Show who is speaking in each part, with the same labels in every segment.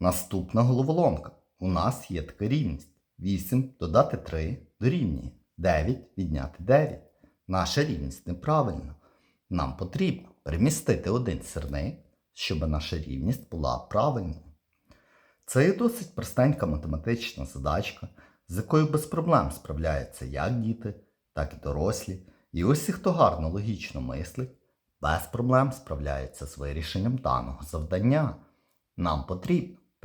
Speaker 1: Наступна головоломка. У нас є така рівність. 8 додати 3 дорівнює 9 відняти 9. Наша рівність неправильна. Нам потрібно перемістити один сірник, щоб наша рівність була правильною. Це є досить простенька математична задачка, з якою без проблем справляються як діти, так і дорослі. І усі, хто гарно логічно мислить, без проблем справляється з вирішенням даного завдання. Нам потрібно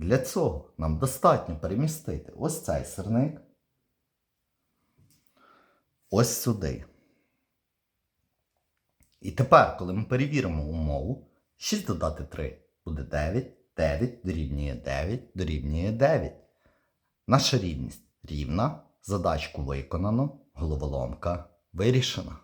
Speaker 1: Для цього нам достатньо перемістити ось цей сирник ось сюди. І тепер, коли ми перевіримо умову, 6 додати 3 буде 9, 9 дорівнює 9 дорівнює 9. Наша рівність рівна, задачку виконано, головоломка вирішена.